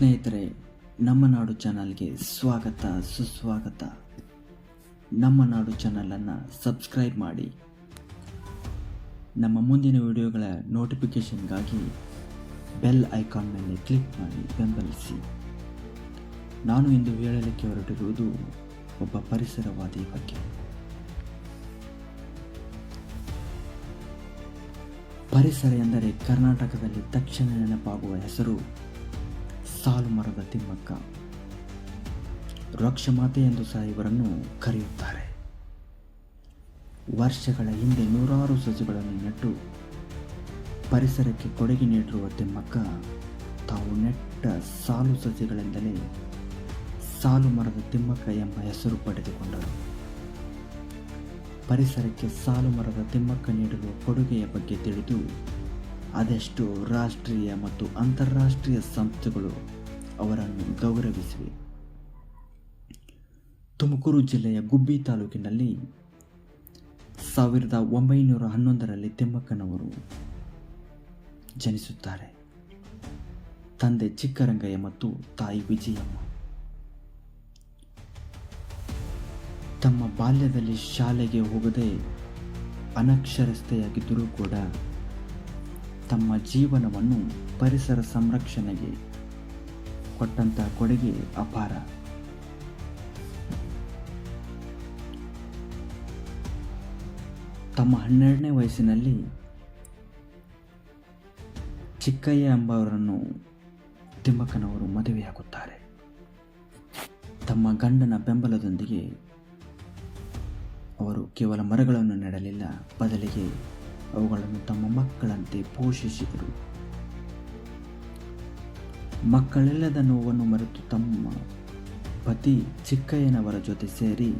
ಸ್ನೇಹಿತರೆ, ನಮ್ಮ ನಾಡು ಚಾನಲ್ಗೆ ಸ್ವಾಗತ, ಸುಸ್ವಾಗತ. ನಮ್ಮ ನಾಡು ಚಾನಲನ್ನು ಸಬ್ಸ್ಕ್ರೈಬ್ ಮಾಡಿ. ನಮ್ಮ ಮುಂದಿನ ವಿಡಿಯೋಗಳ ನೋಟಿಫಿಕೇಷನ್ಗಾಗಿ ಬೆಲ್ ಐಕಾನ್ ಮೇಲೆ ಕ್ಲಿಕ್ ಮಾಡಿ ಬೆಂಬಲಿಸಿ. ನಾನು ಇಂದು ಹೇಳಲಿಕ್ಕೆ ಹೊರಟಿರುವುದು ಒಬ್ಬ ಪರಿಸರವಾದಿ ಬಗ್ಗೆ. ಪರಿಸರ ಎಂದರೆ ಕರ್ನಾಟಕದಲ್ಲಿ ತಕ್ಷಣ ನೆನಪಾಗುವ ಹೆಸರು ಸಾಲು ಮರದ ತಿಮ್ಮಕ್ಕ. ರಕ್ಷಮಾತೆ ಎಂದು ಸಹ ಇವರನ್ನು ಕರೆಯುತ್ತಾರೆ. ವರ್ಷಗಳ ಹಿಂದೆ ನೂರಾರು ಸಸಿಗಳನ್ನು ನೆಟ್ಟು ಪರಿಸರಕ್ಕೆ ಕೊಡುಗೆ ನೀಡಿರುವ ತಿಮ್ಮಕ್ಕ ತಾವು ನೆಟ್ಟ ಸಾಲು ಸಸಿಗಳಿಂದಲೇ ಸಾಲು ಮರದ ತಿಮ್ಮಕ್ಕ ಎಂಬ ಹೆಸರು ಪಡೆದುಕೊಂಡರು ಪರಿಸರಕ್ಕೆ ಸಾಲು ಮರದ ತಿಮ್ಮಕ್ಕ ನೀಡಿರುವ ಕೊಡುಗೆಯ ಬಗ್ಗೆ ತಿಳಿದು ಅದೆಷ್ಟು ರಾಷ್ಟ್ರೀಯ ಮತ್ತು ಅಂತಾರಾಷ್ಟ್ರೀಯ ಸಂಸ್ಥೆಗಳು ಅವರನ್ನು ಗೌರವಿಸಿವೆ. ತುಮಕೂರು ಜಿಲ್ಲೆಯ ಗುಬ್ಬಿ ತಾಲೂಕಿನಲ್ಲಿ ಸಾವಿರದ ಒಂಬೈನೂರ ಹನ್ನೊಂದರಲ್ಲಿ ತಿಮ್ಮಕ್ಕನವರು ಜನಿಸುತ್ತಾರೆ. ತಂದೆ ಚಿಕ್ಕರಂಗಯ್ಯ ಮತ್ತು ತಾಯಿ ವಿಜಯಮ್ಮ. ತಮ್ಮ ಬಾಲ್ಯದಲ್ಲಿ ಶಾಲೆಗೆ ಹೋಗದೆ ಅನಕ್ಷರಸ್ಥೆಯಾಗಿದ್ದರೂ ಕೂಡ ತಮ್ಮ ಜೀವನವನ್ನು ಪರಿಸರ ಸಂರಕ್ಷಣೆಗೆ ಕೊಟ್ಟಂತಹ ಕೊಡುಗೆ ಅಪಾರ. ತಮ್ಮ ಹನ್ನೆರಡನೇ ವಯಸ್ಸಿನಲ್ಲಿ ಚಿಕ್ಕಯ್ಯ ಎಂಬವರನ್ನು ತಿಮ್ಮಕ್ಕನವರು ಮದುವೆಯಾಗುತ್ತಾರೆ ತಮ್ಮ ಗಂಡನ ಬೆಂಬಲದೊಂದಿಗೆ ಅವರು ಕೇವಲ ಮರಗಳನ್ನು ನೆಡಲಿಲ್ಲ, ಬದಲಿಗೆ ಅವುಗಳನ್ನು ತಮ್ಮ ಮಕ್ಕಳಂತೆ ಪೋಷಿಸಿದರು. ಮಕ್ಕಳೆಲ್ಲದ ನೋವನ್ನು ಮರೆತು ತಮ್ಮ ಪತಿ ಚಿಕ್ಕಯ್ಯನವರ ಜೊತೆ ಸೇರಿ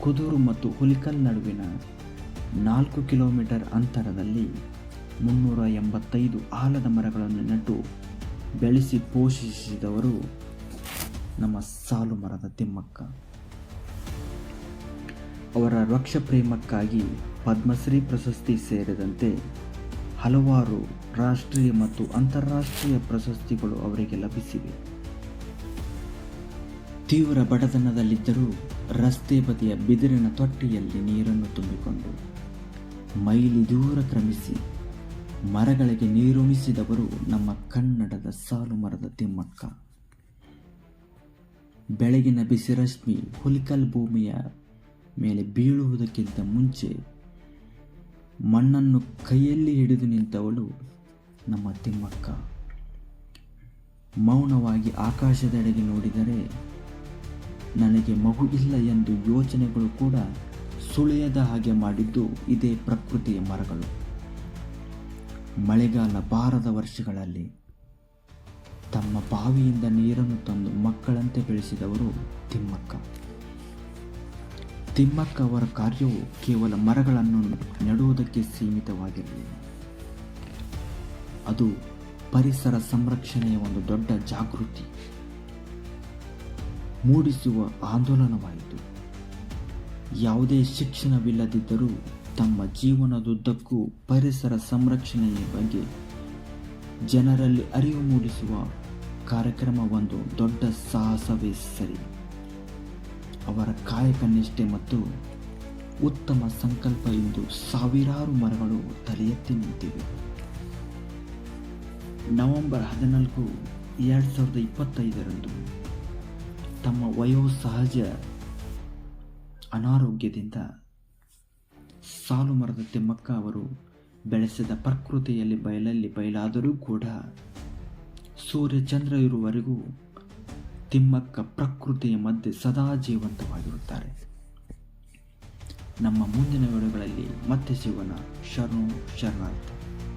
ಕುದೂರು ಮತ್ತು ಹುಲಿಕಲ್ ನಡುವಿನ ನಾಲ್ಕು ಕಿಲೋಮೀಟರ್ ಅಂತರದಲ್ಲಿ ಮುನ್ನೂರ ಎಂಬತ್ತೈದು ಆಲದ ಮರಗಳನ್ನು ನೆಟ್ಟು ಬೆಳೆಸಿ ಪೋಷಿಸಿದವರು ನಮ್ಮ ಸಾಲು ಮರದ ತಿಮ್ಮಕ್ಕ. ಅವರ ವೃಕ್ಷ ಪ್ರೇಮಕ್ಕಾಗಿ ಪದ್ಮಶ್ರೀ ಪ್ರಶಸ್ತಿ ಸೇರಿದಂತೆ ಹಲವಾರು ರಾಷ್ಟ್ರೀಯ ಮತ್ತು ಅಂತಾರಾಷ್ಟ್ರೀಯ ಪ್ರಶಸ್ತಿಗಳು ಅವರಿಗೆ ಲಭಿಸಿವೆ. ತೀವ್ರ ಬಡತನದಲ್ಲಿದ್ದರೂ ರಸ್ತೆ ಬದಿಯ ಬಿದಿರಿನ ತೊಟ್ಟಿಯಲ್ಲಿ ನೀರನ್ನು ತುಂಬಿಕೊಂಡು ಮೈಲಿ ದೂರ ಕ್ರಮಿಸಿ ಮರಗಳಿಗೆ ನೀರುಣಿಸಿದವರು ನಮ್ಮ ಕನ್ನಡದ ಸಾಲು ಮರದ ತಿಮ್ಮಕ್ಕ. ಬೆಳಗಿನ ಬಿಸಿರಶ್ಮಿ ಹುಲಿಕಲ್ ಭೂಮಿಯ ಮೇಲೆ ಬೀಳುವುದಕ್ಕಿಂತ ಮುಂಚೆ ಮಣ್ಣನ್ನು ಕೈಯಲ್ಲಿ ಹಿಡಿದು ನಿಂತವಳು ನಮ್ಮ ತಿಮ್ಮಕ್ಕ. ಮೌನವಾಗಿ ಆಕಾಶದೆಡೆಗೆ ನೋಡಿದರೆ ನನಗೆ ಮಗು ಇಲ್ಲ ಎಂದು ಯೋಚನೆಗಳು ಕೂಡ ಸುಳಿಯದ ಹಾಗೆ ಮಾಡಿದ್ದು ಇದೇ ಪ್ರಕೃತಿಯ ಮರಗಳು. ಮಳೆಗಾಲ ಬಾರದ ವರ್ಷಗಳಲ್ಲಿ ತಮ್ಮ ಬಾವಿಯಿಂದ ನೀರನ್ನು ತಂದು ಮಕ್ಕಳಂತೆ ಬೆಳೆಸಿದವರು ತಿಮ್ಮಕ್ಕ. ತಿಮ್ಮಕ್ಕ ಅವರ ಕಾರ್ಯವು ಕೇವಲ ಮರಗಳನ್ನು ನೆಡುವುದಕ್ಕೆ ಸೀಮಿತವಾಗಿರಲಿಲ್ಲ ಅದು ಪರಿಸರ ಸಂರಕ್ಷಣೆಯ ಒಂದು ದೊಡ್ಡ ಜಾಗೃತಿ. ಮೂಡಿಸುವ ಆಂದೋಲನವಾಯಿತು. ಯಾವುದೇ ಶಿಕ್ಷಣವಿಲ್ಲದಿದ್ದರೂ ತಮ್ಮ ಜೀವನದುದ್ದಕ್ಕೂ ಪರಿಸರ ಸಂರಕ್ಷಣೆಯ ಬಗ್ಗೆ ಜನರಲ್ಲಿ ಅರಿವು ಮೂಡಿಸುವ ಕಾರ್ಯಕ್ರಮ ಒಂದು ದೊಡ್ಡ ಸಾಹಸವೇ ಸರಿ. ಅವರ ಕಾಯಕ ನಿಷ್ಠೆ ಮತ್ತು ಉತ್ತಮ ಸಂಕಲ್ಪ ಎಂದು ಸಾವಿರಾರು ಮರಗಳು ತಲೆ ಎತ್ತಿ ನಿಂತಿವೆ. ನವೆಂಬರ್ ಹದಿನಾಲ್ಕು, ಎರಡು ಸಾವಿರದ ಇಪ್ಪತ್ತೈದರಂದು ತಮ್ಮ ವಯೋಸಹಜ ಅನಾರೋಗ್ಯದಿಂದ ಸಾಲು ಮರದ ತಿಮ್ಮಕ್ಕ ಅವರು ಬೆಳೆಸಿದ ಪ್ರಕೃತಿಯಲ್ಲಿ ಬಯಲಲ್ಲಿ ಬಯಲಾದರೂ ಕೂಡ ಸೂರ್ಯಚಂದ್ರ ಇರುವವರೆಗೂ ತಿಮ್ಮಕ್ಕ ಪ್ರಕೃತಿಯ ಮಧ್ಯೆ ಸದಾ ಜೀವಂತವಾಗಿರುತ್ತಾರೆ. ನಮ್ಮ ಮುಂದಿನ ವಿಡಿಯೋಗಳಲ್ಲಿ ಮತ್ತೆ ಸಿಗೋಣ. ಶರಣು ಶರಣಾರ್ಥಿ.